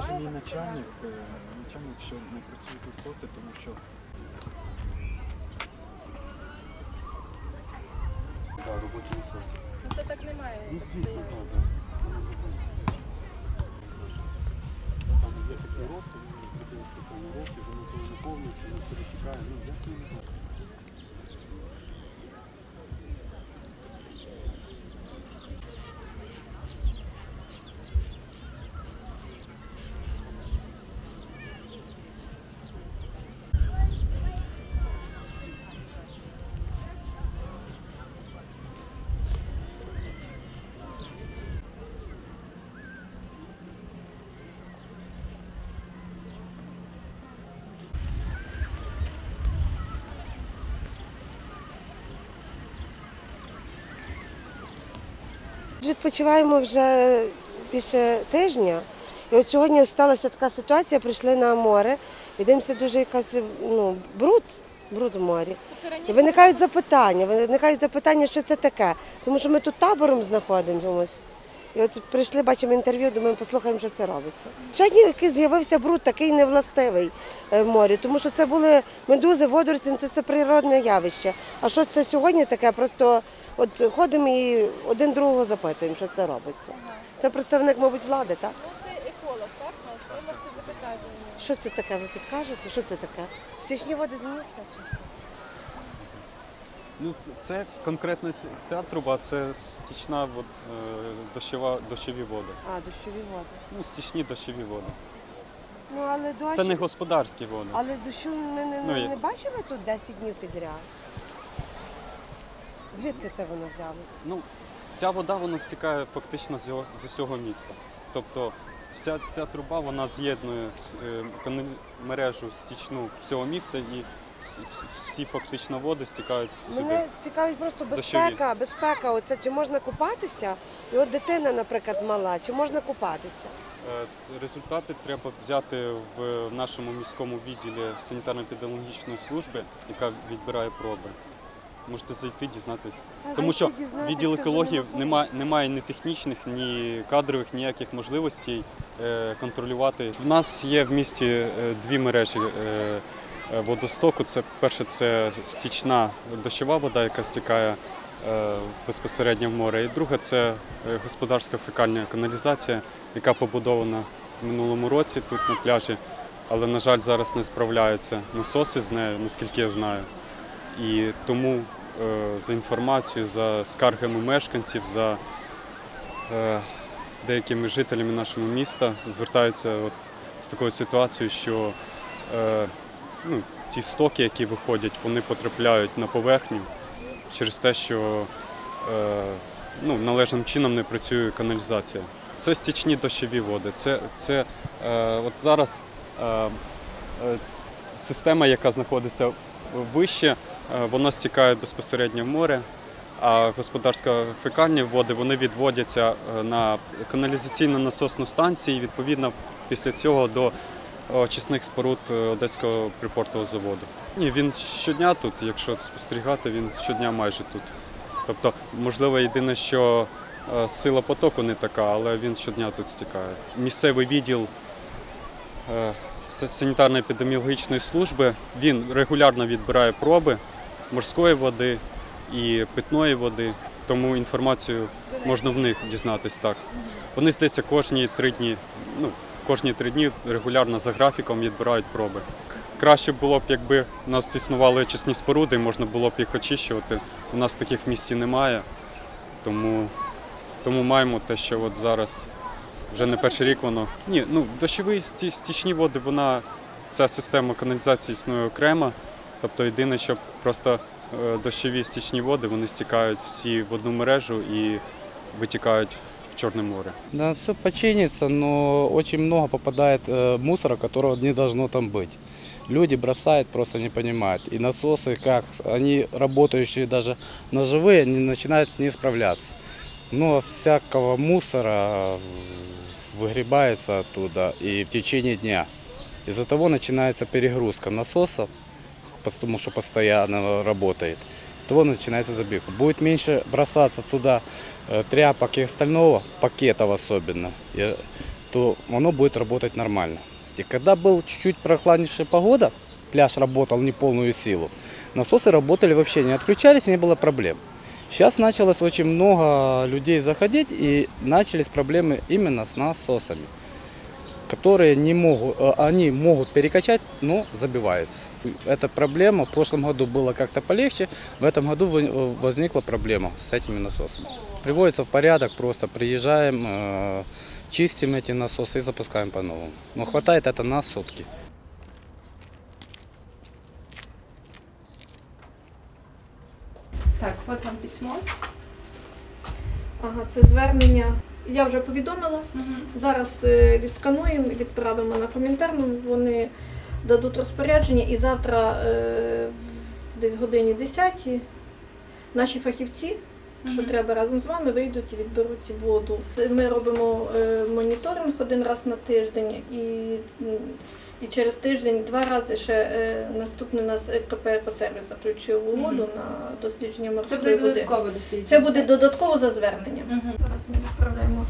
каже мій начальник, е, начальник, що не працюють насоси, тому що Так, роботі насосу. Ну, Це так немає. Ну, звісно, так, так. Воно забули. Там є такий рот, то ми зробили спеціальні роки, воно коли наповнюється, воно перетікає. Ну, я цього не знаю. Відпочиваємо вже більше тижня. І от сьогодні сталася така ситуація, прийшли на море, і дивимося дуже якась ну, бруд, бруд в морі. Тобто І виникають запитання, виникають запитання, що це таке. Тому що ми тут табором знаходимося. І от прийшли, бачимо інтерв'ю, думаємо, послухаємо, що це робиться. Сьогодні якийсь з'явився бруд, такий невластивий е, в морі, тому що це були медузи, водорості, це все природне явище. А що це сьогодні таке? Просто от ходимо і один другого запитуємо, що це робиться. Це представник, мабуть, влади, так? ну, це еколог, так? наш? Ви можете запитати. Що це таке? Ви підкажете? Що це таке? Стічні води з міста чи що? Ну, це, це конкретно ця, ця труба, це стічна вод, е, дощова, дощові води. А, дощові води. Ну, стічні дощові води. Ну але дощ. Це не господарські води. Але дощу ми не, Ну, не, не бачили тут 10 днів підряд. Звідки це воно взялося? Ну, ця вода вона стікає фактично з, його, з усього міста. Тобто вся ця труба вона з'єднує е, мережу стічну всього міста і всі, всі- фактично води стікають сюди. Мене цікавить просто безпека, безпека. Оце чи можна купатися? І от дитина, наприклад, мала, чи можна купатися? Е, Результати треба взяти в нашому міському відділі санітарно-епідеміологічної служби, яка відбирає проби. Можете зайти, дізнатись. Та Тому що відділ екології немає, немає ні технічних, ні кадрових, ніяких можливостей е, контролювати. В нас є в місті е, дві мережі е, водостоку. Це перше, це стічна дощова вода, яка стікає е, безпосередньо в море. І друге це господарська фекальна каналізація, яка побудована в минулому році тут на пляжі. Але, на жаль, зараз не справляються насоси з нею, наскільки я знаю. І тому за інформацією, за скаргами мешканців, за е, деякими жителями нашого міста звертаються от з такою ситуацією, що е, ну, ці стоки, які виходять, вони потрапляють на поверхню через те, що е, ну, належним чином не працює каналізація. Це стічні дощові води. Це, це е, от зараз е, е, система, яка знаходиться вище, е, вона стікає безпосередньо в море, а господарсько фекальні води вони відводяться е, на каналізаційну насосну станцію і відповідно після цього до очисних споруд е, Одеського припортового заводу. Ні, він щодня тут, якщо спостерігати, він щодня майже тут. Тобто, можливо, єдине, що е, сила потоку не така, але він щодня тут стікає. Місцевий відділ е, санітарно-епідеміологічної служби він регулярно відбирає проби морської води і питної води, тому інформацію можна в них дізнатись так. Вони здається кожні три дні, ну кожні три дні регулярно за графіком відбирають проби. Краще було б, якби у нас існували очисні споруди, можна було б їх очищувати. У нас таких в місті немає, тому, тому маємо те, що от зараз вже не перший рік воно. Ні, ну дощові стічні води, вона ця система каналізації існує окремо. Тобто єдине, що просто е, дощові стічні води вони стікають всі в одну мережу і витікають в Чорне море. Да, все починится, но очень много попадает э, мусора, которого не должно там быть. Люди бросают, просто не понимают. И насосы, как они работающие даже ножевые, они начинают не справляться. Много всякого мусора э, выгребается оттуда и в течение дня. Из-за того начинается перегрузка насосов, потому что постоянно работает. С того начинается забивка. Будет меньше бросаться туда э, тряпок и остального, пакетов особенно. И то оно будет работать нормально. И когда был чуть-чуть прохладнейшая погода, пляж работал не полную силу, насосы работали вообще, не отключались, не было проблем. Сейчас началось очень много людей заходить и начались проблемы именно с насосами, которые не могут, э, они могут перекачать, но забивается. Эта проблема в прошлом году было как-то полегче, в этом году вы- э, возникла проблема с этими насосами. Приводится в порядок, просто приезжаем, э, чистим эти насосы и запускаем по-новому. Но хватает это на сутки. Так, от вам письмо. Ага, це звернення. я вже повідомила. Зараз е, відскануємо і відправимо на коментарну. Вони дадуть розпорядження і завтра е, десь годині 10 наші фахівці, що треба разом з вами, вийдуть і відберуть воду. Ми робимо е, моніторинг один раз на тиждень і, і через тиждень два рази ще е, наступний нас КП «Екосервіс» заключив угоду на дослідження Це морської буде води. додаткове дослідження. Це буде додатково за зверненням. Мгм. Зараз ми відправляємо.